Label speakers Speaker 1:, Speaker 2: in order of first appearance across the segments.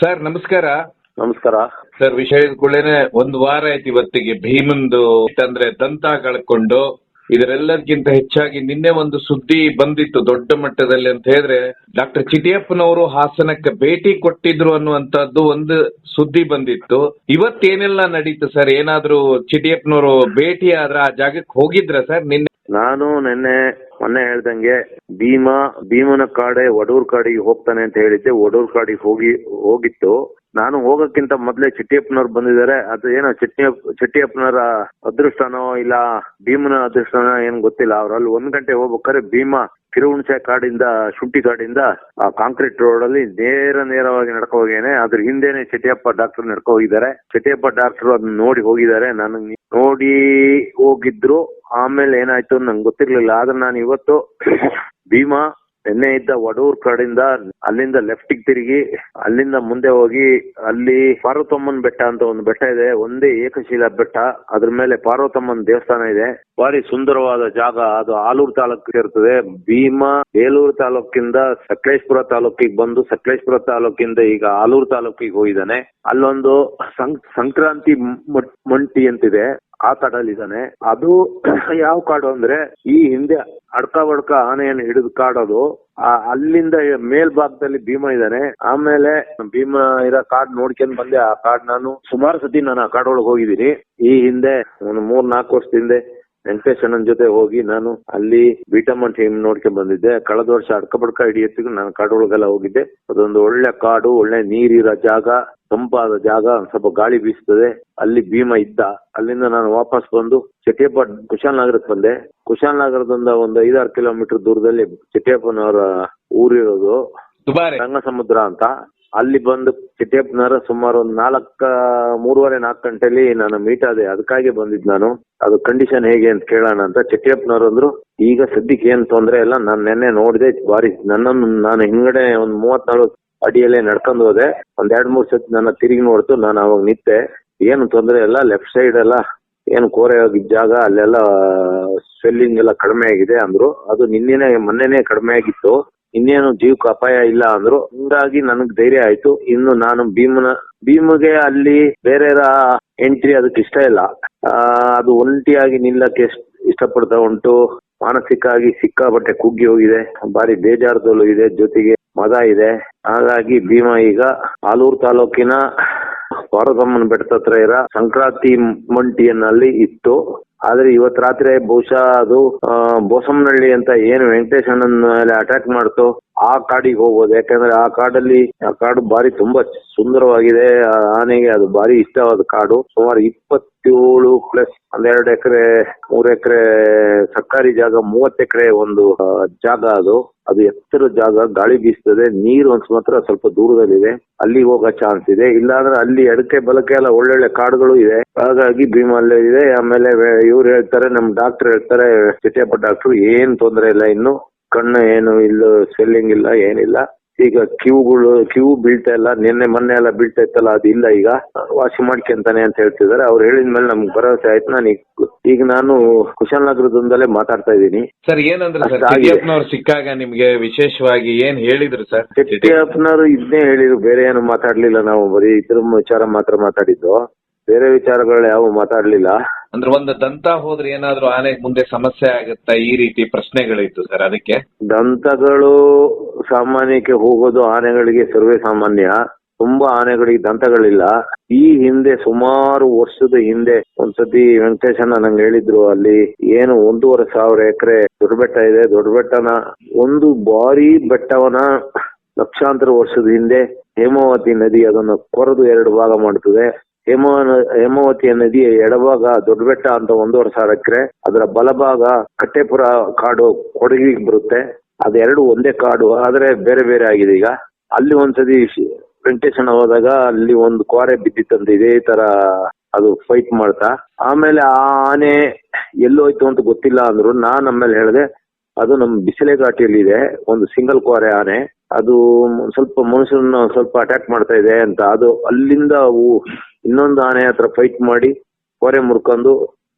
Speaker 1: Sir ನಮಸ್ಕಾರ.
Speaker 2: ನಮಸ್ಕಾರ.
Speaker 1: Sir ವಿಷಯದ ಕೂಡಲೇ ಒಂದು ವಾರ ಆಯ್ತು ಇವತ್ತಿಗೆ ಭೀಮಂದು ಅಂದ್ರೆ ದಂತ ಕಳ್ಕೊಂಡು ಇದರೆಲ್ಲದಕ್ಕಿಂತ ಹೆಚ್ಚಾಗಿ ನಿನ್ನೆ ಒಂದು ಸುದ್ದಿ ಬಂದಿತ್ತು ದೊಡ್ಡ ಮಟ್ಟದಲ್ಲಿ ಅಂತ ಹೇಳಿದ್ರೆ ಡಾಕ್ಟರ್ ಚಿಟಿಯಪ್ಪನವರು ಹಾಸನಕ್ಕೆ ಭೇಟಿ ಕೊಟ್ಟಿದ್ರು ಅನ್ನುವಂತದ್ದು ಒಂದು ಸುದ್ದಿ ಬಂದಿತ್ತು. ಇವತ್ತೇನೆಲ್ಲ ನಡೀತು ಸರ್? ಏನಾದ್ರೂ ಚಿಟಿಯಪ್ಪನವರು ಭೇಟಿ ಆದ್ರ ಆ ಜಾಗಕ್ಕೆ ಹೋಗಿದ್ರ ಸರ್ ನಿನ್ನೆ?
Speaker 2: ನಾನು ನಿನ್ನೆ ಮೊನ್ನೆ ಹೇಳ್ದಂಗೆ ಭೀಮಾ ಭೀಮನ ಕಾಡೆ ಒಡೂರ್ ಕಾಡಿಗೆ ಹೋಗ್ತಾನೆ ಅಂತ ಹೇಳಿದ್ದೆ. ಒಡೂರ್ ಕಾಡಿಗೆ ಹೋಗಿ ಹೋಗಿತ್ತು. ನಾನು ಹೋಗಕ್ಕಿಂತ ಮೊದ್ಲೇ ಚಿಟ್ಟಿಯಪ್ಪನವ್ರು ಬಂದಿದ್ದಾರೆ. ಅದು ಏನೋ ಚಿಟ್ಟಿಯಪ್ಪ ಚಿಟ್ಟಿಯಪ್ಪನವರ ಅದೃಷ್ಟನೋ ಇಲ್ಲ ಭೀಮನ ಅದೃಷ್ಟನೋ ಏನ್ ಗೊತ್ತಿಲ್ಲ. ಅವ್ರಲ್ಲಿ ಒಂದ್ ಗಂಟೆ ಹೋಗ್ಬೇಕಾದ್ರೆ ಭೀಮಾ ಕಿರುಹುಣಸೆ ಕಾಡಿಂದ, ಶುಂಠಿ ಕಾಡಿಂದ, ಆ ಕಾಂಕ್ರೀಟ್ ರೋಡ್ ಅಲ್ಲಿ ನೇರ ನೇರವಾಗಿ ನಡ್ಕೊ ಹೋಗೇನೆ ಅದ್ರ ಹಿಂದೆನೆ ಚಟಿಯಪ್ಪ ಡಾಕ್ಟರ್ ನಡ್ಕೊ ಹೋಗಿದ್ದಾರೆ. ಚಟಿಯಪ್ಪ ಡಾಕ್ಟರ್ ಅದನ್ನ ನೋಡಿ ಹೋಗಿದ್ದಾರೆ. ನನಗೆ ನೋಡಿ ಹೋಗಿದ್ರು. ಆಮೇಲೆ ಏನಾಯ್ತು ನಂಗೆ ಗೊತ್ತಿರ್ಲಿಲ್ಲ. ಆದ್ರೆ ನಾನು ಇವತ್ತು ಭೀಮಾ ನಿನ್ನೆ ಇದ್ದ ವಡೂರ್ ಕಡೆಯಿಂದ ಅಲ್ಲಿಂದ ಲೆಫ್ಟಿಗೆ ತಿರುಗಿ, ಅಲ್ಲಿಂದ ಮುಂದೆ ಹೋಗಿ, ಅಲ್ಲಿ ಪಾರ್ವತಮ್ಮನ್ ಬೆಟ್ಟ ಅಂತ ಒಂದು ಬೆಟ್ಟ ಇದೆ, ಒಂದೇ ಏಕಶಿಲಾ ಬೆಟ್ಟ. ಅದ್ರ ಮೇಲೆ ಪಾರ್ವತಮ್ಮನ್ ದೇವಸ್ಥಾನ ಇದೆ. ಬಾರಿ ಸುಂದರವಾದ ಜಾಗ. ಅದು ಆಲೂರು ತಾಲೂಕು ಇರ್ತದೆ ಭೀಮಾ ಬೇಲೂರು ತಾಲೂಕಿಂದ ಸಕಲೇಶ್ಪುರ ತಾಲೂಕಿಗೆ ಬಂದು ಸಕಲೇಶ್ಪುರ ತಾಲೂಕಿಂದ ಈಗ ಆಲೂರು ತಾಲೂಕಿಗೆ ಹೋಗಿದ್ದಾನೆ. ಅಲ್ಲೊಂದು ಸಂಕ್ರಾಂತಿ ಮಂಟಿ ಅಂತಿದೆ. ಆ ಕಾಡಲ್ಲಿದ್ದಾನೆ ಅದು ಯಾವ ಕಾಡು ಅಂದ್ರೆ ಈ ಹಿಂದೆ ಅಡ್ಕ ಬಡ್ಕ ಆನೆಯನ್ನು ಹಿಡಿದು ಕಾಡೋದು. ಅಲ್ಲಿಂದ ಮೇಲ್ಭಾಗದಲ್ಲಿ ಭೀಮ ಇದ್ದಾನೆ. ಆಮೇಲೆ ಭೀಮ ಇರೋ ಕಾಡ್ ನೋಡ್ಕೊಂಡ್ ಬಂದೆ. ಆ ಕಾಡ್ ನಾನು ಸುಮಾರು ಸತಿ ನಾನು ಆ ಕಾಡೊಳಗೆ ಹೋಗಿದ್ದೀನಿ. ಈ ಹಿಂದೆ ಒಂದು ಮೂರ್ ನಾಲ್ಕು ವರ್ಷದ ಹಿಂದೆ ವೆಂಕಟೇಶ್ ಅಣ್ಣನ್ ಜೊತೆ ಹೋಗಿ ನಾನು ಅಲ್ಲಿ ಬೀಟಮ್ಮನ್ ಟೀಮ್ ನೋಡ್ಕೊಂಡ್ ಬಂದಿದ್ದೆ. ಕಳೆದ ವರ್ಷ ಅಡ್ಕ ಬಡ್ಕ ಹಿಡಿಯತ್ತಿಗೂ ನಾನು ಕಾಡೊಳಗೆಲ್ಲ ಹೋಗಿದ್ದೆ. ಅದೊಂದು ಒಳ್ಳೆ ಕಾಡು, ಒಳ್ಳೆ ನೀರಿರೋ ಜಾಗ. ತಂಪಾದ ಜಾಗ ಸ್ವಲ್ಪ ಗಾಳಿ ಬೀಸ್ತದೆ. ಅಲ್ಲಿ ಭೀಮ ಇದ್ದ. ಅಲ್ಲಿಂದ ನಾನು ವಾಪಸ್ ಬಂದು ಚಟಿಯಪ್ಪ ಕುಶಾಲನಗರಕ್ಕೆ ಬಂದೆ. ಕುಶಾಲನಗರದಿಂದ ಒಂದು ಐದಾರು ಕಿಲೋಮೀಟರ್ ದೂರದಲ್ಲಿ ಚಟಿಯಪ್ಪನವರ ಊರಿರೋದು
Speaker 1: ದುಬಾರೆ.
Speaker 2: ರಂಗಸಮುದ್ರ ಅಂತ. ಅಲ್ಲಿ ಬಂದು ಚಿಟ್ಟಿಯಪ್ಪನವರ ಸುಮಾರು ಒಂದ್ ನಾಲ್ಕ ಮೂರುವರೆ ನಾಲ್ಕು ಗಂಟೆಲಿ ನಾನು ಮೀಟ್ ಆದೆ. ಅದಕ್ಕಾಗಿ ಬಂದಿದ್ ನಾನು. ಅದು ಕಂಡೀಷನ್ ಹೇಗೆ ಅಂತ ಕೇಳೋಣ ಅಂತ ಚಿಟ್ಟಿಯಪ್ಪನವ್ರು ಅಂದ್ರು ಈಗ ಸದ್ಯಕ್ಕೆ ಏನ್ ತೊಂದ್ರೆ ಇಲ್ಲ. ನಾನು ನೆನ್ನೆ ನೋಡಿದೆ ಬಾರಿ ನನ್ನನ್ನು ನಾನು ಹಿಂಗಡೆ ಒಂದ್ ಮೂವತ್ನಾಲ್ಕು ಅಡಿಯಲ್ಲೇ ನಡ್ಕೊಂಡು ಹೋದೆ. ಒಂದ್ ಎರಡ್ ಮೂರ್ ಸತಿ ನನ್ನ ತಿರುಗಿ ನೋಡ್ತು, ನಾನು ಅವಾಗ ನಿಂತೆ. ಏನು ತೊಂದರೆ ಇಲ್ಲ ಲೆಫ್ಟ್ ಸೈಡ್ ಎಲ್ಲ ಏನು ಕೋರೆ ಆಗಿದ್ದ ಜಾಗ, ಅಲ್ಲೆಲ್ಲ ಸ್ವೆಲ್ಲಿಂಗ್ ಎಲ್ಲ ಕಡಿಮೆ ಆಗಿದೆ ಅಂದ್ರು. ಅದು ನಿನ್ನೆನೆ, ಮೊನ್ನೆನೆ ಕಡಿಮೆ ಆಗಿತ್ತು. ಇನ್ನೇನು ಜೀವಕ್ಕೆ ಅಪಾಯ ಇಲ್ಲ ಅಂದ್ರು. ಹಿಂಗಾಗಿ ನನಗ್ ಧೈರ್ಯ ಆಯ್ತು. ಇನ್ನು ನಾನು ಭೀಮನ, ಭೀಮಗೆ ಅಲ್ಲಿ ಬೇರೆ ಎಂಟ್ರಿ ಅದಕ್ಕೆ ಇಷ್ಟ ಇಲ್ಲ. ಅದು ಒಂಟಿಯಾಗಿ ನಿಲ್ಲಕ್ಕೆ ಇಷ್ಟ- ಇಷ್ಟಪಡ್ತಾ ಉಂಟು. ಮಾನಸಿಕ ಆಗಿ ಸಿಕ್ಕಾಪಟ್ಟೆ ಕುಗ್ಗಿ ಹೋಗಿದೆ. ಬಾರಿ ಬೇಜಾರದಲ್ಲೂ ಇದೆ ಜೊತೆಗೆ. ಮದ ಇದೆ. ಹಾಗಾಗಿ ಭೀಮಾ ಈಗ ಆಲೂರು ತಾಲೂಕಿನ ಪಾರ್ವತಮ್ಮನ ಬೆಟ್ಟದ ಹತ್ರ ಇರೋ ಸಂಕ್ರಾಂತಿ ಮಂಟಿಯನ್ನಲ್ಲಿ ಇತ್ತು. ಆದ್ರೆ ಇವತ್ ರಾತ್ರಿ ಬಹುಶಃ ಅದು ಆ, ಬೋಸಮ್ಮನಹಳ್ಳಿ ಅಂತ ಏನು ವೆಂಕಟೇಶ್ ಅಣ್ಣನ ಮೇಲೆ ಅಟ್ಯಾಕ್ ಮಾಡ್ತು. ಆ ಕಾಡಿಗೆ ಹೋಗ್ಬೋದು. ಯಾಕಂದ್ರೆ ಆ ಕಾಡಲ್ಲಿ, ಆ ಕಾಡು ಬಾರಿ ತುಂಬಾ ಸುಂದರವಾಗಿದೆ. ಆನೆಗೆ ಅದು ಬಾರಿ ಇಷ್ಟವಾದ ಕಾಡು. ಸುಮಾರು ಇಪ್ಪತ್ತೇಳು ಪ್ಲಸ್ ಒಂದೆರಡು ಎಕರೆ, ಮೂರ್ ಎಕರೆ ಸರ್ಕಾರಿ ಜಾಗ, ಮೂವತ್ತು ಎಕರೆ ಒಂದು ಜಾಗ ಅದು. ಅದು ಎತ್ತರ ಜಾಗ, ಗಾಳಿ ಬೀಸ್ತದೆ, ನೀರು ಒಂದ್ ಮಾತ್ರ ಸ್ವಲ್ಪ ದೂರದಲ್ಲಿದೆ. ಅಲ್ಲಿ ಹೋಗೋ ಚಾನ್ಸ್ ಇದೆ. ಇಲ್ಲಾಂದ್ರೆ ಅಲ್ಲಿ ಎಡಕೆ ಬಲಕೆ ಎಲ್ಲ ಒಳ್ಳೊಳ್ಳೆ ಕಾಡುಗಳು ಇದೆ. ಹಾಗಾಗಿ ಭೀಮಲ್ಲೇ ಇದೆ. ಆಮೇಲೆ, ಇವ್ರು ಹೇಳ್ತಾರೆ, ನಮ್ ಡಾಕ್ಟರ್ ಹೇಳ್ತಾರೆ ಚಿಟ್ಟೆಪ್ಪ ಡಾಕ್ಟರ್, ಏನ್ ತೊಂದರೆ ಇಲ್ಲ ಇನ್ನು. ಕಣ್ಣು ಏನು ಇಲ್ಲ ಸ್ವೆಲ್ಲಿಂಗ್ ಇಲ್ಲ ಏನಿಲ್ಲ. ಈಗ ಕ್ಯೂಗಳು ಕ್ಯೂ ಬೀಳ್ತಾ ಇಲ್ಲ. ನಿನ್ನೆ ಮೊನ್ನೆ ಎಲ್ಲ ಬೀಳ್ತಾ ಇತ್ತಲ್ಲ ಅದು ಇಲ್ಲ ಈಗ. ವಾಸಿ ಮಾಡ್ಕೊಂತಾನೆ ಅಂತ ಹೇಳ್ತಿದ್ದಾರೆ. ಅವ್ರು ಹೇಳಿದ್ಮೇಲೆ ನಮ್ಗೆ ಭರವಸೆ ಆಯ್ತು. ನಾನು ಈಗ ನಾನು ಕುಶಾಲನಗರದಿಂದಲೇ ಮಾತಾಡ್ತಾ ಇದ್ದೀನಿ.
Speaker 1: ಸರ್ ಏನಂದ್ರೆ ಸರ್ ಸಿಕ್ಕಾಗ ನಿಮ್ಗೆ ವಿಶೇಷವಾಗಿ ಏನ್ ಹೇಳಿದ್ರು ಸರ್?
Speaker 2: ಚೆಟ್ಟಿಯಪ್ಪನವರು ಇದನ್ನೇ ಹೇಳಿದ್ರು. ಬೇರೆ ಏನು ಮಾತಾಡ್ಲಿಲ್ಲ ನಾವು. ಬರೀ ಇದ್ರ ವಿಚಾರ ಮಾತ್ರ ಮಾತಾಡಿದ್ದು. ಬೇರೆ ವಿಚಾರಗಳು ಯಾವ ಮಾತಾಡ್ಲಿಲ್ಲ.
Speaker 1: ಅಂದ್ರೆ ಒಂದು ದಂತ ಹೋದ್ರೆ ಏನಾದ್ರೂ ಆನೆ ಮುಂದೆ ಸಮಸ್ಯೆ ಆಗುತ್ತಾ ಈ ರೀತಿ ಪ್ರಶ್ನೆಗಳಿತ್ತು ಸರ್ ಅದಕ್ಕೆ?
Speaker 2: ದಂತಗಳು ಸಾಮಾನ್ಯಕ್ಕೆ ಹೋಗೋದು ಆನೆಗಳಿಗೆ ಸರ್ವೇ ಸಾಮಾನ್ಯ. ತುಂಬಾ ಆನೆಗಳಿಗೆ ದಂತಗಳಿಲ್ಲ. ಈ ಹಿಂದೆ ಸುಮಾರು ವರ್ಷದ ಹಿಂದೆ ಒಂದ್ಸತಿ ವೆಂಕಟೇಶಣ್ಣ ನಂಗೆ ಹೇಳಿದ್ರು ಅಲ್ಲಿ ಏನು ಒಂದೂವರೆ ಸಾವಿರ ಎಕರೆ ದೊಡ್ಡ ಬೆಟ್ಟ ಇದೆ. ದೊಡ್ಡ ಬೆಟ್ಟನ ಒಂದು ಬಾರಿ ಬೆಟ್ಟವನ ಲಕ್ಷಾಂತರ ವರ್ಷದ ಹಿಂದೆ ಹೇಮಾವತಿ ನದಿ ಅದನ್ನು ಕೊರೆದು ಎರಡು ಭಾಗ ಮಾಡ್ತದೆ ಹೇಮ ಹೇಮಾವತಿಯ ನದಿಯ ಎಡಭಾಗ ದೊಡ್ಡ ಬೆಟ್ಟ ಅಂತ ಒಂದೂವರೆ ಸಾವಿರ ಎಕರೆ. ಅದರ ಬಲಭಾಗ ಕಟ್ಟೆಪುರ ಕಾಡು ಕೊಡಗಿಗೆ ಬರುತ್ತೆ. ಅದೆರಡು ಒಂದೇ ಕಾಡು, ಆದ್ರೆ ಬೇರೆ ಬೇರೆ ಆಗಿದೆ ಈಗ. ಅಲ್ಲಿ ಒಂದ್ಸತಿ ವೆಂಕಟೇಶನ ಹೋದಾಗ ಅಲ್ಲಿ ಒಂದು ಕ್ವಾರೆ ಬಿದ್ದಿತ್ತಂತೆ ಇದೇ ತರ ಅದು ಫೈಟ್ ಮಾಡ್ತಾ. ಆಮೇಲೆ ಆ ಆನೆ ಎಲ್ಲೋಯ್ತು ಅಂತ ಗೊತ್ತಿಲ್ಲ ಅಂದ್ರು ನಾನ್ ಆಮೇಲೆ ಹೇಳಿದೆ, ಅದು ನಮ್ ಬಿಸಿಲೆ ಘಾಟಿಯಲ್ಲಿ ಇದೆ ಒಂದು ಸಿಂಗಲ್ ಕ್ವಾರೆ ಆನೆ. ಅದು ಸ್ವಲ್ಪ ಮನುಷ್ಯರನ್ನ ಸ್ವಲ್ಪ ಅಟ್ಯಾಕ್ ಮಾಡ್ತಾ ಇದೆ ಅಂತ. ಅದು ಅಲ್ಲಿಂದ ಅವು ಇನ್ನೊಂದು ಆನೆ ಹತ್ರ ಫೈಟ್ ಮಾಡಿ ಕೋರೆ ಮುರ್ಕೊಂಡು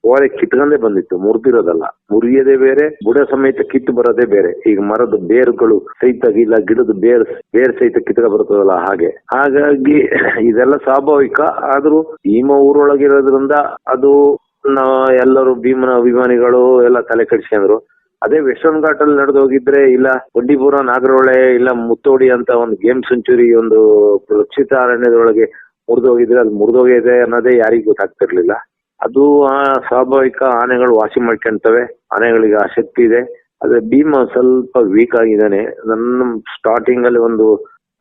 Speaker 2: ಕೋರೆ ಕಿತ್ಕೊಂಡೇ ಬಂದಿತ್ತು. ಮುರಿದಿರೋದಲ್ಲ. ಮುರಿಯದೇ ಬೇರೆ, ಬುಡ ಸಮೇತ ಕಿತ್ತು ಬರೋದೇ ಬೇರೆ. ಈಗ ಮರದ ಬೇರುಗಳು ಸಹಿತ ಇಲ್ಲ, ಗಿಡದ ಬೇರ್ ಬೇರ್ ಸಹಿತ ಕಿತ್ಕ ಬರ್ತದಲ್ಲ ಹಾಗೆ. ಹಾಗಾಗಿ ಇದೆಲ್ಲ ಸ್ವಾಭಾವಿಕ. ಆದ್ರೂ ಭೀಮ ಊರೊಳಗಿರೋದ್ರಿಂದ ಅದು ಎಲ್ಲರೂ ಭೀಮನ ಅಭಿಮಾನಿಗಳು ಎಲ್ಲ ತಲೆ ಕೆಡಿಸ್ಕೊಂಡ್ರು. ಅದೇ ವೆಸ್ಟರ್ನ್ ಘಾಟ್ ಅಲ್ಲಿ ನಡೆದು ಹೋಗಿದ್ರೆ ಇಲ್ಲ ಬಂಡೀಪುರ ನಾಗರಹೊಳೆ ಇಲ್ಲ ಮುತ್ತೋಡಿ ಅಂತ ಒಂದು ಗೇಮ್ ಸೆಂಚುರಿ ಒಂದು ರಕ್ಷಿತ ಅರಣ್ಯದೊಳಗೆ ಮುರಿದೋಗಿದ್ರೆ ಅದು ಮುರಿದೋಗಿದೆ ಅನ್ನೋದೇ ಯಾರಿಗೂ ಗೊತ್ತಾಗ್ತಿರ್ಲಿಲ್ಲ. ಅದು ಆ ಸ್ವಾಭಾವಿಕ ಆನೆಗಳು ವಾಸಿ ಮಾಡ್ಕೊಂತವೆ, ಆನೆಗಳಿಗೆ ಆಸಕ್ತಿ ಇದೆ. ಆದ್ರೆ ಭೀಮ ಸ್ವಲ್ಪ ವೀಕ್ ಆಗಿದ್ದಾನೆ. ನನ್ನ ಸ್ಟಾರ್ಟಿಂಗ್ ಅಲ್ಲಿ ಒಂದು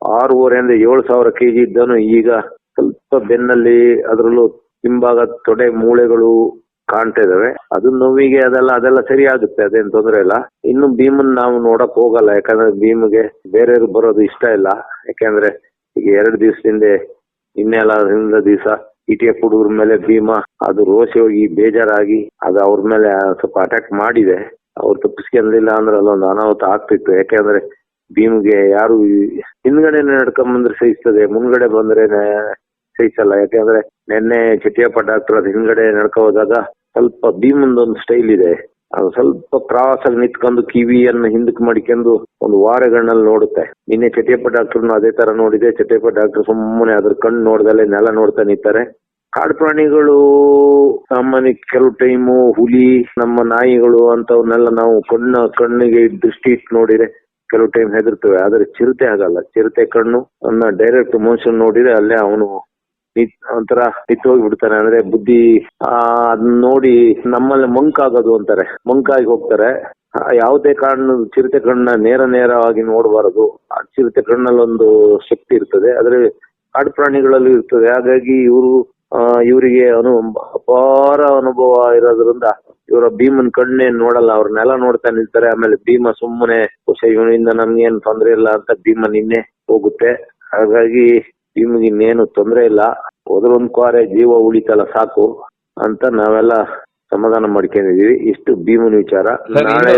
Speaker 2: ಆರೂವರೆ ಅಂದ್ರೆ ಏಳು ಸಾವಿರ ಕೆಜಿ ಇದ್ದನು ಈಗ ಸ್ವಲ್ಪ ಬೆನ್ನಲ್ಲಿ ಅದರಲ್ಲೂ ಹಿಂಭಾಗ ತೊಡೆ ಮೂಳೆಗಳು ಕಾಣ್ತಾ ಇದಾವೆ. ಅದು ನೋವಿಗೆ ಅದೆಲ್ಲ ಅದೆಲ್ಲ ಸರಿ ಆಗುತ್ತೆ, ಅದೇನ್ ತೊಂದರೆ ಇಲ್ಲ. ಇನ್ನು ಭೀಮನ್ ನಾವು ನೋಡಕ್ ಹೋಗಲ್ಲ, ಯಾಕಂದ್ರೆ ಭೀಮ್ಗೆ ಬೇರೆಯವ್ರು ಬರೋದು ಇಷ್ಟ ಇಲ್ಲ. ಯಾಕಂದ್ರೆ ಈಗ ಎರಡು ದಿವಸದಿಂದ ಇನ್ನೆಲ್ಲ ಹಿಂದ ದಿವಸ ಇಟಿಎಫ್ ಎಫ್ ಹುಡುಗರ ಮೇಲೆ ಭೀಮ, ಅದು ರೋಷಿ ಹೋಗಿ ಬೇಜಾರಾಗಿ, ಅದು ಅವ್ರ ಮೇಲೆ ಸ್ವಲ್ಪ ಅಟ್ಯಾಕ್ ಮಾಡಿದೆ. ಅವ್ರು ತಪ್ಪಿಸ್ಕೊಂಡಿಲ್ಲ ಅಂದ್ರೆ ಅಲ್ಲೊಂದು ಅನಾಹುತ ಆಗ್ತಿತ್ತು. ಯಾಕೆಂದ್ರೆ ಭೀಮ್ಗೆ ಯಾರು ಹಿಂದ್ಗಡೆ ನಡ್ಕೊಂಡ್ ಬಂದ್ರೆ ಸಹಿಸ್ತದೆ, ಮುಂದ್ಗಡೆ ಬಂದ್ರೆ ಸಹಿಸಲ್ಲ. ಯಾಕೆಂದ್ರೆ ನಿನ್ನೆ ಚಿಟಿಯಪ್ಪ ಡಾಕ್ಟರ್ ಅದು ಹಿಂದ್ಗಡೆ ನಡ್ಕೋ ಹೋದಾಗ ಸ್ವಲ್ಪ ಭೀಮಂದೊಂದು ಸ್ಟೈಲ್ ಇದೆ. ಅದು ಸ್ವಲ್ಪ ಕ್ರಾಸ್ ಅಲ್ಲಿ ನಿಂತ್ಕೊಂಡು ಕಿವಿಯನ್ನು ಹಿಂದಕ್ಕೆ ಮಡಿಕೊಂಡು ಒಂದು ವಾರಗಳಲ್ಲಿ ನೋಡುತ್ತೆ. ನಿನ್ನೆ ಚಟಿಯಪ್ಪ ಡಾಕ್ಟರ್ನು ಅದೇ ತರ ನೋಡಿದೆ. ಚಟಿಯಪ್ಪ ಡಾಕ್ಟರ್ ಸುಮ್ಮನೆ ಅದ್ರ ಕಣ್ಣು ನೋಡ್ದಲ್ಲೇ ನೆಲ ನೋಡ್ತಾ ನಿಂತಾರೆ. ಕಾಡು ಪ್ರಾಣಿಗಳು ಸಾಮಾನ್ಯ ಕೆಲವು ಟೈಮು ಹುಲಿ, ನಮ್ಮ ನಾಯಿಗಳು ಅಂತವನ್ನೆಲ್ಲ ನಾವು ಕಣ್ಣ ಕಣ್ಣಿಗೆ ದೃಷ್ಟಿ ಇಟ್ಟು ನೋಡಿದ್ರೆ ಕೆಲವು ಟೈಮ್ ಹೆದರ್ತವೆ. ಆದ್ರೆ ಚಿರತೆ ಆಗಲ್ಲ ಚಿರತೆ ಕಣ್ಣು, ಅನ್ನ ಡೈರೆಕ್ಟ್ ಮೋಷನ್ ನೋಡಿದ್ರೆ ಅಲ್ಲೇ ಅವನು ಒಂಥರ ನಿತ್ ಹೋಗಿ ಬಿಡ್ತಾನೆ ಅಂದ್ರೆ ಬುದ್ಧಿ ಆ ಅದನ್ನ ನೋಡಿ ನಮ್ಮಲ್ಲಿ ಮಂಕಾಗೋದು ಅಂತಾರೆ. ಮಂಕಾಗಿ ಹೋಗ್ತಾರೆ. ಆ, ಯಾವುದೇ ಕಾರಣ ಚಿರತೆ ಕಣ್ಣ ನೇರ ನೇರವಾಗಿ ನೋಡಬಾರದು. ಆ ಚಿರತೆ ಕಣ್ಣಲ್ಲಿ ಒಂದು ಶಕ್ತಿ ಇರ್ತದೆ. ಆದ್ರೆ ಕಾಡು ಪ್ರಾಣಿಗಳಲ್ಲಿ ಇರ್ತದೆ. ಹಾಗಾಗಿ ಇವರು ಇವರಿಗೆ ಅನು ಅಪಾರ ಅನುಭವ ಇರೋದ್ರಿಂದ ಇವರ ಭೀಮನ್ ಕಣ್ಣೇನ್ ನೋಡಲ್ಲ. ಅವ್ರ ನೆಲ ನೋಡ್ತಾ ನಿಲ್ತಾರೆ ಆಮೇಲೆ ಭೀಮ ಸುಮ್ಮನೆ ಬಹುಶಃ ಇವನಿಂದ ನಮ್ಗೇನ್ ತೊಂದ್ರೆ ಇಲ್ಲ ಅಂತ ಭೀಮ ನಿನ್ನೆ ಹೋಗುತ್ತೆ. ಹಾಗಾಗಿ ಭೀಮಿಗೆ ಇನ್ನೇನು ತೊಂದ್ರೆ ಇಲ್ಲ. ಹೋದ್ರೊಂದ್ ಕ್ವಾರೆ ಜೀವ ಉಳಿತಲ್ಲ ಸಾಕು ಅಂತ ನಾವೆಲ್ಲ ಸಮಾಧಾನ ಮಾಡ್ಕೊಂಡಿದೀವಿ ಇಷ್ಟು ಭೀಮನ ವಿಚಾರ. ನಾಳೆ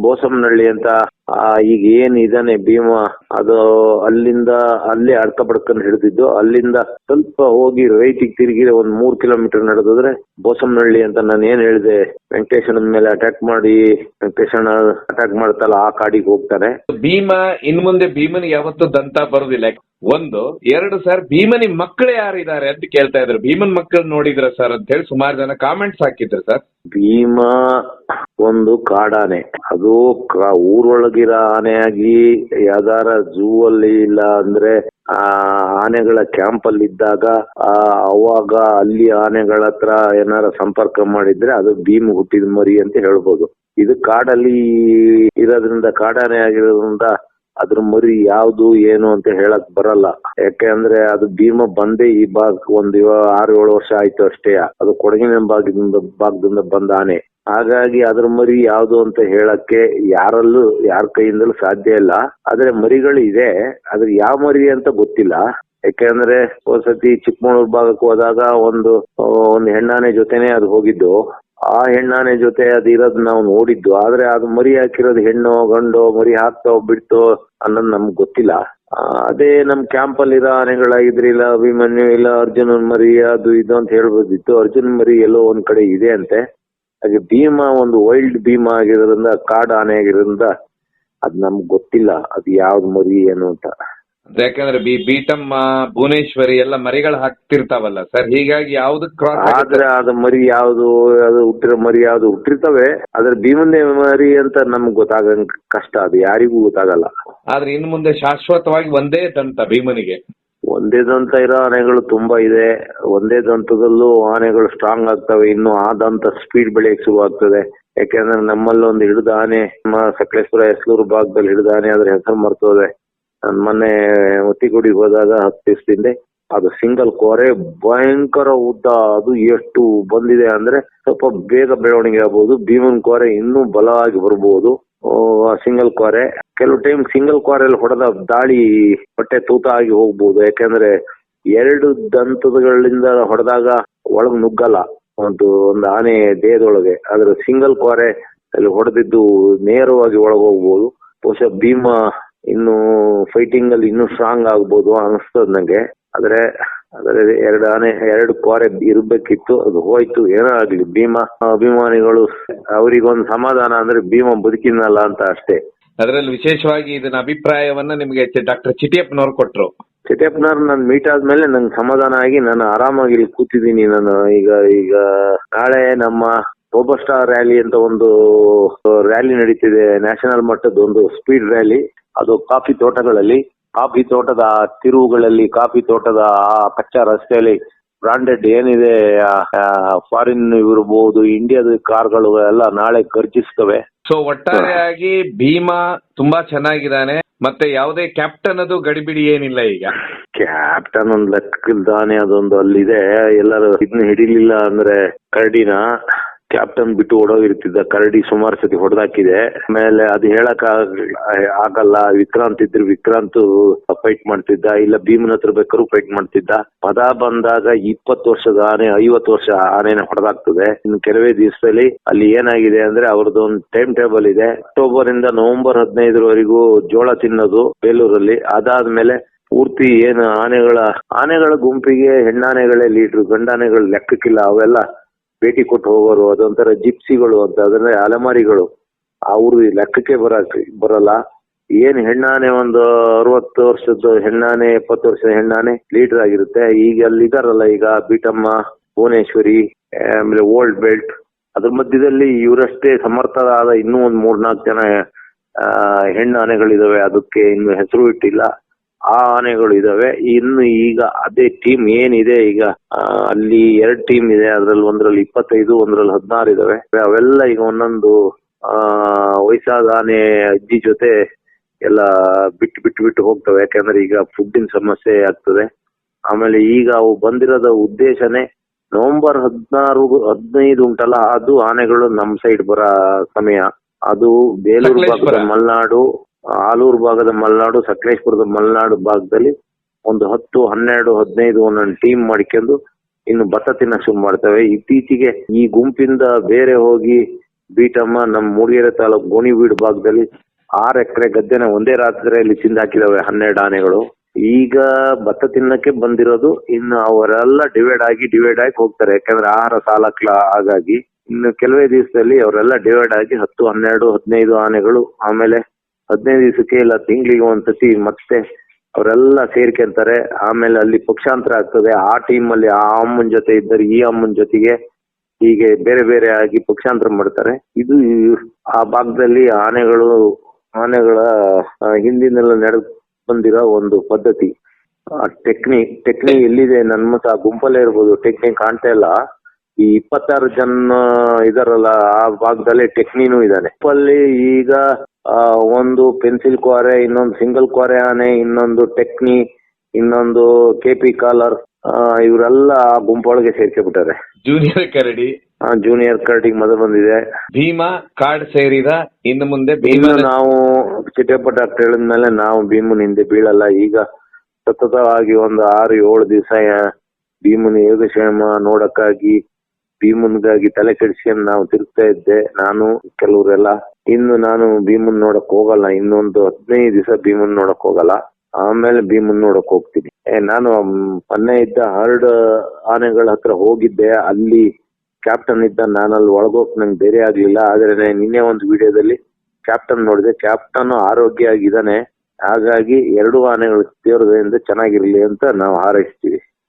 Speaker 2: ಬಹುಶಃ ಅಂತ ಆ, ಈಗ ಏನ್ ಇದಾನೆ ಭೀಮ? ಅದು ಅಲ್ಲಿಂದ ಅಲ್ಲಿ ಅಡ್ಕ ಪಡ್ಕೊಂಡು ಹಿಡಿದಿದ್ದು ಅಲ್ಲಿಂದ ಸ್ವಲ್ಪ ಹೋಗಿ ರೈಟಿಗೆ ತಿರುಗಿ ಒಂದ್ ಮೂರ್ ಕಿಲೋಮೀಟರ್ ನಡೆದಿದ್ರೆ ಬೋಸಮ್ನಹಳ್ಳಿ ಅಂತ ನಾನು ಏನ್ ಹೇಳಿದೆ ವೆಂಕಟೇಶನ ಮೇಲೆ ಅಟ್ಯಾಕ್ ಮಾಡಿ ವೆಂಕಟೇಶನ ಅಟ್ಯಾಕ್ ಮಾಡ್ತಲ್ಲ ಆ ಕಾಡಿಗೆ ಹೋಗ್ತಾನೆ.
Speaker 1: ಭೀಮ ಇನ್ ಮುಂದೆ ಭೀಮನ್ ಯಾವತ್ತೂ ದಂತ ಬರುದಿಲ್ಲ. ಒಂದು ಎರಡು ಸರ್ ಭೀಮನಿ ಮಕ್ಕಳು ಯಾರಿದ್ದಾರೆ ಅಂತ ಕೇಳ್ತಾ ಇದ್ರು. ಭೀಮನ್ ಮಕ್ಕಳು ನೋಡಿದ್ರ ಸರ್ ಅಂತ ಹೇಳಿ ಸುಮಾರು ಜನ ಕಾಮೆಂಟ್ಸ್ ಹಾಕಿದ್ರು ಸರ್.
Speaker 2: ಭೀಮ ಒಂದು ಕಾಡಾನೆ. ಅದು ಕ- ಊರೊಳಗಿರೋ ಆನೆಯಾಗಿ ಯಾವ್ದಾರ ಝೂ ಅಲ್ಲಿ ಇಲ್ಲ ಅಂದ್ರೆ ಆ ಆನೆಗಳ ಕ್ಯಾಂಪ್ ಅಲ್ಲಿ ಇದ್ದಾಗ ಅವಾಗ ಅಲ್ಲಿ ಆನೆಗಳ ಹತ್ರ ಏನಾರ ಸಂಪರ್ಕ ಮಾಡಿದ್ರೆ ಅದು ಭೀಮ್ ಹುಟ್ಟಿದ ಮರಿ ಅಂತ ಹೇಳ್ಬೋದು. ಇದು ಕಾಡಲ್ಲಿ ಇರೋದ್ರಿಂದ ಕಾಡಾನೆ ಆಗಿರೋದ್ರಿಂದ ಅದ್ರ ಮರಿ ಯಾವ್ದು ಏನು ಅಂತ ಹೇಳಕ್ ಬರಲ್ಲ. ಯಾಕೆ ಅಂದ್ರೆ ಅದು ಭೀಮ ಬಂದೇ ಈ ಭಾಗಕ್ಕೆ ಒಂದ್ ಆರು, ಏಳು ವರ್ಷ ಆಯ್ತು ಅಷ್ಟೇ. ಅದು ಕೊಡಗಿನ ಭಾಗದಿಂದ ಭಾಗದಿಂದ ಬಂದ ಆನೆ. ಹಾಗಾಗಿ ಅದ್ರ ಮರಿ ಯಾವ್ದು ಅಂತ ಹೇಳಕ್ಕೆ ಯಾರಲ್ಲೂ, ಯಾರ ಕೈಯಿಂದಲೂ ಸಾಧ್ಯ ಇಲ್ಲ. ಆದ್ರೆ ಮರಿಗಳು ಇದೆ ಅದ್ರ ಯಾವ ಮರಿ ಅಂತ ಗೊತ್ತಿಲ್ಲ. ಯಾಕೆಂದ್ರೆ ಒಂದ್ಸತಿ ಚಿಕ್ಕಮಗಳೂರು ಭಾಗಕ್ಕೆ ಹೋದಾಗ ಒಂದು ಒಂದು ಹೆಣ್ಣಾನೆ ಜೊತೆನೆ ಅದು ಹೋಗಿದ್ದು. ಆ ಹೆಣ್ಣಾನೆ ಜೊತೆ ಅದು ಇರೋದ್ ನಾವು ನೋಡಿದ್ದು. ಆದ್ರೆ ಅದು ಮರಿ ಹಾಕಿರೋದು ಹೆಣ್ಣು, ಗಂಡು, ಮರಿ ಹಾಕ್ತೋ, ಬಿಡ್ತೋ ಅನ್ನೋದು ನಮ್ಗೆ ಗೊತ್ತಿಲ್ಲ. ಅದೇ ನಮ್ ಕ್ಯಾಂಪ್ ಅಲ್ಲಿ ಇರೋ ಆನೆಗಳಾಗಿದ್ರೆ ಇಲ್ಲ, ಅಭಿಮನ್ಯು ಇಲ್ಲ, ಅರ್ಜುನನ್ ಮರಿ, ಅದು ಇದು ಅಂತ ಹೇಳ್ಬೋದಿತ್ತು. ಅರ್ಜುನ್ ಮರಿ ಎಲ್ಲೋ ಒಂದ್ ಕಡೆ ಇದೆ ಅಂತೆ. ಹಾಗೆ ಭೀಮ ಒಂದು ವೈಲ್ಡ್ ಭೀಮ ಆಗಿರೋದ್ರಿಂದ ಕಾಡು ಆನೆ ಆಗಿರೋದ್ರಿಂದ ಅದ್ ನಮ್ಗ್ ಗೊತ್ತಿಲ್ಲ ಅದು ಯಾವ್ದು ಮರಿ ಏನು ಅಂತ.
Speaker 1: ಯಾಕಂದ್ರೆ ಬಿ ಬೀಟಮ್ಮ ಭುವನೇಶ್ವರಿ ಎಲ್ಲ ಮರಿಗಳು ಹಾಕ್ತಿರ್ತಾವಲ್ಲ ಸರ್ ಹೀಗಾಗಿ ಯಾವ್ದು ಕ್ರಾಸ್
Speaker 2: ಆದ್ರೆ ಅದು ಮರಿ ಯಾವ್ದು ಅದು ಹುಟ್ಟಿರೋ ಮರಿ ಯಾವ್ದು ಹುಟ್ಟಿರ್ತವೆ ಆದ್ರೆ ಭೀಮನೇ ಮರಿ ಅಂತ ನಮ್ಗ್ ಗೊತ್ತಾಗ ಕಷ್ಟ ಅದು ಯಾರಿಗೂ ಗೊತ್ತಾಗಲ್ಲ.
Speaker 1: ಆದ್ರೆ ಇನ್ ಮುಂದೆ ಶಾಶ್ವತವಾಗಿ ಒಂದೇ ದಂತ ಭೀಮನಿಗೆ.
Speaker 2: ಒಂದೇ ದಂತ ಇರೋ ಆನೆಗಳು ತುಂಬಾ ಇದೆ. ಒಂದೇ ದಂತದಲ್ಲೂ ಆನೆಗಳು ಸ್ಟ್ರಾಂಗ್ ಆಗ್ತವೆ. ಇನ್ನು ಆ ದಂತ ಸ್ಪೀಡ್ ಬೆಳೆಯಕ್ ಶುರು ಆಗ್ತದೆ. ಯಾಕೆಂದ್ರೆ ನಮ್ಮಲ್ಲಿ ಒಂದು ಹಿಡಿದ ಆನೆ, ನಮ್ಮ ಸಕಲೇಶ್ವರ ಹೆಸಲೂರು ಭಾಗದಲ್ಲಿ ಹಿಡಿದ ಆನೆ ಅದ್ರ ಹೆಸರು ಮರ್ತೋದೆ. ನನ್ ಮೊನ್ನೆ ಮುತ್ತಿಗುಡಿಗೆ ಹೋದಾಗ ಹತ್ತು ದಿವಸದಿಂದ ಅದು ಸಿಂಗಲ್ ಕೋರೆ ಭಯಂಕರ ಉದ್ದ. ಅದು ಎಷ್ಟು ಬಂದಿದೆ ಅಂದ್ರೆ ಸ್ವಲ್ಪ ಬೇಗ ಬೆಳವಣಿಗೆ ಆಗ್ಬಹುದು ಭೀಮನ್ ಕೋರೆ ಇನ್ನೂ ಬಲವಾಗಿ ಬರ್ಬೋದು. ಸಿಂಗಲ್ ಕ್ವಾರೆ. ಕೆಲವು ಟೈಮ್ ಸಿಂಗಲ್ ಕ್ವಾರೆಲ್ ಹೊಡೆದ ದಾಳಿ ಹೊಟ್ಟೆ ತೂತ ಆಗಿ ಹೋಗ್ಬೋದು. ಯಾಕಂದ್ರೆ ಎರಡು ದಂತದಗಳಿಂದ ಹೊಡೆದಾಗ ಒಳಗ್ ನುಗ್ಗಲ್ಲ. ಒಂದು ಒಂದು ಆನೆ ದೇಹದೊಳಗೆ. ಆದ್ರೆ ಸಿಂಗಲ್ ಕ್ವಾರೆ ಅಲ್ಲಿ ಹೊಡೆದಿದ್ದು ನೇರವಾಗಿ ಒಳಗೆ ಹೋಗ್ಬೋದು. ಬಹುಶಃ ಭೀಮ ಇನ್ನು ಫೈಟಿಂಗ್ ಅಲ್ಲಿ ಇನ್ನೂ ಸ್ಟ್ರಾಂಗ್ ಆಗ್ಬೋದು ಅನಿಸ್ತದ ನಂಗೆ. ಆದ್ರೆ ಆದರೆ ಎರಡು ಆನೆ ಎರಡು ಕ್ವಾರೆ ಇರ್ಬೇಕಿತ್ತು ಅದು ಹೋಯ್ತು ಏನೋ ಆಗ್ಲಿ ಭೀಮಾ ಅಭಿಮಾನಿಗಳು ಅವರಿಗೊಂದು ಸಮಾಧಾನ ಅಂದ್ರೆ ಭೀಮ ಬದುಕಿನಲ್ಲ ಅಂತ ಅಷ್ಟೇ.
Speaker 1: ಅದರಲ್ಲಿ ವಿಶೇಷವಾಗಿ ಇದನ್ನ ಅಭಿಪ್ರಾಯವನ್ನ ನಿಮಗೆ ಡಾಕ್ಟರ್ ಚಿಟಿಯಪ್ಪನವ್ರು ಕೊಟ್ರು.
Speaker 2: ಚಿಟಿಯಪ್ಪನವ್ರ ನಾನು ಮೀಟ್ ಆದ್ಮೇಲೆ ನಂಗೆ ಸಮಾಧಾನ ಆಗಿ ನಾನು ಆರಾಮಾಗಿ ಇಲ್ಲಿ ಕೂತಿದ್ದೀನಿ. ನಾನು ಈಗ ಈಗ ನಾಳೆ ನಮ್ಮ ರೋಬರ್ ಸ್ಟಾರ್ ರ್ಯಾಲಿ ಅಂತ ಒಂದು ರ್ಯಾಲಿ ನಡೀತಿದೆ ನ್ಯಾಷನಲ್ ಮಟ್ಟದ ಒಂದು ಸ್ಪೀಡ್ ರ್ಯಾಲಿ ಅದು ಕಾಫಿ ತೋಟಗಳಲ್ಲಿ. ಕಾಫಿ ತೋಟದ ತಿರುವುಗಳಲ್ಲಿ ಕಾಫಿ ತೋಟದ ಆ ಕಚ್ಚಾ ರಸ್ತೆಯಲ್ಲಿ ಬ್ರಾಂಡೆಡ್ ಏನಿದೆ ಫಾರಿನ್ ಇರಬಹುದು ಇಂಡಿಯಾದ ಕಾರ್ಗಳು ಎಲ್ಲ ನಾಳೆ ಖರ್ಚಿಸ್ತವೆ
Speaker 1: ಸೊ ಒಟ್ಟಾರೆಯಾಗಿ ಭೀಮಾ ತುಂಬಾ ಚೆನ್ನಾಗಿದ್ದಾನೆ ಮತ್ತೆ ಯಾವುದೇ ಕ್ಯಾಪ್ಟನ್ ಅದು ಗಡಿಬಿಡಿ ಏನಿಲ್ಲ ಈಗ.
Speaker 2: ಕ್ಯಾಪ್ಟನ್ ಒಂದ್ ಲೆಕ್ಕದಾನೆ ಅದೊಂದು ಅಲ್ಲಿದೆ. ಎಲ್ಲರೂ ಇದನ್ನ ಹಿಡಿಲಿಲ್ಲ ಅಂದ್ರೆ ಕರಡಿನ. ಕ್ಯಾಪ್ಟನ್ ಬಿಟ್ಟು ಓಡೋಗಿರ್ತಿದ್ದ ಕರಡಿ ಸುಮಾರು ಸತಿ ಹೊಡೆದಾಕಿದೆ. ಆಮೇಲೆ ಅದು ಹೇಳಕ್ ಆಗ್- ಆಗಲ್ಲ. ವಿಕ್ರಾಂತ್ ಇದ್ರೆ ವಿಕ್ರಾಂತ್ ಫೈಟ್ ಮಾಡ್ತಿದ್ದ. ಇಲ್ಲ ಭೀಮನ ಹತ್ರ ಬೇಕಾದ್ರೂ ಫೈಟ್ ಮಾಡ್ತಿದ್ದ. ಪದ ಬಂದಾಗ ಇಪ್ಪತ್ತು ವರ್ಷದ ಆನೆ, ಐವತ್ತು ವರ್ಷ ಆನೆನ ಹೊಡೆದಾಗ್ತದೆ. ಇನ್ನು ಕೆಲವೇ ದಿವಸದಲ್ಲಿ ಅಲ್ಲಿ ಏನಾಗಿದೆ ಅಂದ್ರೆ ಅವ್ರದ್ದು ಒಂದು ಟೈಮ್ ಟೇಬಲ್ ಇದೆ. ಅಕ್ಟೋಬರ್ ಇಂದ ನವೆಂಬರ್ ಹದಿನೈದರವರೆಗೂ ಜೋಳ ತಿನ್ನೋದು ಬೇಲೂರಲ್ಲಿ. ಅದಾದ್ಮೇಲೆ ಪೂರ್ತಿ ಏನು ಆನೆಗಳ ಆನೆಗಳ ಗುಂಪಿಗೆ ಹೆಣ್ಣಾನೆಗಳೇ ಲೀಡ್ರು ಗಂಡಾನೆಗಳು ಲೆಕ್ಕಕ್ಕಿಲ್ಲ. ಅವೆಲ್ಲ ಭೇಟಿ ಕೊಟ್ಟು ಹೋಗೋರು ಅದೊಂಥರ ಜಿಪ್ಸಿಗಳು ಅಂತ ಅದನ್ನ ಅಲೆಮಾರಿಗಳು. ಅವ್ರು ಲೆಕ್ಕಕ್ಕೆ ಬರಕ್ ಬರಲ್ಲ. ಏನ್ ಹೆಣ್ಣಾನೆ ಒಂದು ಅರವತ್ತು ವರ್ಷದ ಹೆಣ್ಣಾನೆ ಎಪ್ಪತ್ತು ವರ್ಷದ ಹೆಣ್ಣಾನೆ ಲೀಡರ್ ಆಗಿರುತ್ತೆ. ಈಗ ಅಲ್ಲಿ ಇದಾರಲ್ಲ ಈಗ ಬೀಟಮ್ಮ ಭುವನೇಶ್ವರಿ ಆಮೇಲೆ ಓಲ್ಡ್ ಬೆಲ್ಟ್ ಅದ್ರ ಮಧ್ಯದಲ್ಲಿ ಇವರಷ್ಟೇ ಸಮರ್ಥರಾದ ಇನ್ನೂ ಒಂದ್ ಮೂರ್ನಾಲ್ಕು ಜನ ಆ, ಹೆಣ್ಣು ಆನೆಗಳಿದಾವೆ ಅದಕ್ಕೆ ಇನ್ನು ಹೆಸರು ಇಟ್ಟಿಲ್ಲ. ಆ ಆನೆಗಳು ಇದಾವೆ. ಇನ್ನು ಈಗ ಅದೇ ಟೀಮ್ ಏನಿದೆ ಈಗ ಅಲ್ಲಿ ಎರಡ್ ಟೀಮ್ ಇದೆ. ಅದ್ರಲ್ಲಿ ಒಂದ್ರಲ್ಲಿ ಇಪ್ಪತ್ತೈದು ಒಂದ್ರಲ್ಲಿ ಹದಿನಾರು ಇದಾವೆ. ಅವೆಲ್ಲ ಈಗ ಒಂದೊಂದು ಆ ವಯಸ್ಸಾದ ಆನೆ ಅಜ್ಜಿ ಜೊತೆ ಎಲ್ಲ ಬಿಟ್ಟು ಬಿಟ್ಟು ಬಿಟ್ಟು ಹೋಗ್ತವೆ. ಯಾಕಂದ್ರೆ ಈಗ ಫುಡ್ಡಿನ ಸಮಸ್ಯೆ ಆಗ್ತದೆ. ಆಮೇಲೆ ಈಗ ಅವು ಬಂದಿರೋದ ಉದ್ದೇಶನೇ ನವೆಂಬರ್ ಹದಿನಾರು ಹದಿನೈದು ಉಂಟಲ್ಲ ಅದು ಆನೆಗಳು ನಮ್ ಸೈಡ್ ಬರೋ ಸಮಯ. ಅದು ಬೇಲೂರು ಮಲ್ನಾಡು ಆಲೂರು ಭಾಗದ ಮಲೆನಾಡು, ಸಕಲೇಶ್ಪುರದ ಮಲೆನಾಡು ಭಾಗದಲ್ಲಿ ಒಂದು ಹತ್ತು, ಹನ್ನೆರಡು, ಹದಿನೈದು ಒಂದೊಂದು ಟೀಮ್ ಮಾಡ್ಕೊಂಡು ಇನ್ನು ಭತ್ತ ತಿನ್ನಕ್ ಶುರು ಮಾಡ್ತವೆ. ಇತ್ತೀಚೆಗೆ ಈ ಗುಂಪಿಂದ ಬೇರೆ ಹೋಗಿ ಬೀಟಮ್ಮ ನಮ್ಮ ಮೂಡಿಗೆರೆ ತಾಲೂಕು ಗೋಣಿಬೀಡು ಭಾಗದಲ್ಲಿ ಆರು ಎಕರೆ ಗದ್ದೆನ ಒಂದೇ ರಾತ್ರಿಯಲ್ಲಿ ಹಾಕಿದಾವೆ ಹನ್ನೆರಡು ಆನೆಗಳು. ಈಗ ಭತ್ತ ತಿನ್ನಕ್ಕೆ ಬಂದಿರೋದು ಇನ್ನು ಅವರೆಲ್ಲ ಡಿವೈಡ್ ಆಗಿ ಡಿವೈಡ್ ಆಗಿ ಹೋಗ್ತಾರೆ. ಯಾಕಂದ್ರೆ ಆಹಾರ ಸಾಲಕ್ಲ ಹಾಗಾಗಿ ಇನ್ನು ಕೆಲವೇ ದಿವಸದಲ್ಲಿ ಅವರೆಲ್ಲ ಡಿವೈಡ್ ಆಗಿ ಹತ್ತು, ಹನ್ನೆರಡು, ಹದಿನೈದು ಆನೆಗಳು ಆಮೇಲೆ ಹದಿನೈದು ದಿವಸಕ್ಕೆ ಇಲ್ಲ, ತಿಂಗಳಿಗೆ ಒಂದ್ಸತಿ ಮತ್ತೆ ಅವರೆಲ್ಲ ಸೇರ್ಕೊಂತಾರೆ. ಆಮೇಲೆ ಅಲ್ಲಿ ಪಕ್ಷಾಂತರ ಆಗ್ತದೆ. ಆ ಟೀಮ್ ಅಲ್ಲಿ ಆ ಅಮ್ಮನ ಜೊತೆ ಇದ್ದಾರೆ ಈ ಅಮ್ಮನ ಜೊತೆಗೆ ಹೀಗೆ ಬೇರೆ ಬೇರೆ ಆಗಿ ಪಕ್ಷಾಂತರ ಮಾಡ್ತಾರೆ. ಇದು ಆ ಭಾಗದಲ್ಲಿ ಆನೆಗಳು, ಆನೆಗಳ ಹಿಂದಿನೆಲ್ಲ ನಡೆದು ಬಂದಿರೋ ಒಂದು ಪದ್ಧತಿ. ಟೆಕ್ನಿಕ್ ಟೆಕ್ನಿಕ್ ಎಲ್ಲಿದೆ ನನ್ನ ಮತ ಆ ಗುಂಪಲ್ಲೇ ಇರ್ಬೋದು. ಟೆಕ್ನಿಕ್ ಕಾಣ್ತಾ ಇಲ್ಲ. ಈ ಇಪ್ಪತ್ತಾರು ಜನ ಇದಾರಲ್ಲ, ಆ ಭಾಗದಲ್ಲಿ ಟೆಕ್ನಿನೂ ಇದ್ದಾನೆ. ಅಲ್ಲಿ ಈಗ ಒಂದು ಪೆನ್ಸಿಲ್ ಕ್ವಾರೆ ಇನ್ನೊಂದು ಸಿಂಗಲ್ ಕ್ವಾರೆ ಆನೆ ಇನ್ನೊಂದು ಟೆಕ್ನಿ ಇನ್ನೊಂದು ಕೆಪಿ ಕಾಲರ್ ಇವರೆಲ್ಲ ಗುಂಪೊಳಗೆ ಸೇರ್ಕೊಂಡ್ಬಿಟ್ಟಾರೆ
Speaker 1: ಜೂನಿಯರ್ ಕರಡಿ.
Speaker 2: ಜೂನಿಯರ್ ಕರಡಿಗೆ ಮೊದಲು ಬಂದಿದೆ.
Speaker 1: ಭೀಮಾ ಕಾರ್ಡ್ ಸೇರಿದ ಇನ್ನು ಮುಂದೆ ಭೀಮಾ
Speaker 2: ನಾವು ಚಿಟ್ಟಪ್ಪ ಡಾಕ್ಟರ್ ಹೇಳಿದ್ಮೇಲೆ ನಾವು ಭೀಮನ್ ಹಿಂದೆ ಬೀಳಲ್ಲ. ಈಗ ಸತತವಾಗಿ ಒಂದು ಆರು ಏಳು ದಿವಸ ಭೀಮನ ಯೋಗಕ್ಷೇಮ ನೋಡಕ್ಕಾಗಿ ಭೀಮನ್ಗಾಗಿ ತಲೆ ಕೆಡಿಸ್ಕೊಂಡು ನಾವು ತಿರುಗ್ತಾ ಇದ್ದೆ. ನಾನು, ಕೆಲವರೆಲ್ಲ, ಇನ್ನು ನಾನು ಭೀಮನ್ ನೋಡಕ್ ಹೋಗಲ್ಲ. ಇನ್ನೊಂದು ಹದಿನೈದು ದಿವಸ ಭೀಮನ್ ನೋಡಕ್ ಹೋಗಲ್ಲ. ಆಮೇಲೆ ಭೀಮನ್ ನೋಡಕ್ ಹೋಗ್ತೀನಿ. ನಾನು ಮೊನ್ನೆ ಇದ್ದ ಹರ್ಡ್ ಆನೆಗಳ ಹತ್ರ ಹೋಗಿದ್ದೆ. ಅಲ್ಲಿ ಕ್ಯಾಪ್ಟನ್ ಇದ್ದ ನಾನು ಅಲ್ಲಿ ಒಳಗೋಕ್ ನಂಗೆ ಬೇರೆ ಆಗ್ಲಿಲ್ಲ. ಆದ್ರೆ ನಿನ್ನೆ ಒಂದು ವಿಡಿಯೋದಲ್ಲಿ ಕ್ಯಾಪ್ಟನ್ ನೋಡಿದೆ. ಕ್ಯಾಪ್ಟನ್ ಆರೋಗ್ಯ ಆಗಿದ್ದಾನೆ. ಹಾಗಾಗಿ ಎರಡು ಆನೆಗಳು ದೇವ್ರದಿಂದ ಚೆನ್ನಾಗಿರ್ಲಿ ಅಂತ ನಾವು ಹಾರೈಸ್ತೀವಿ.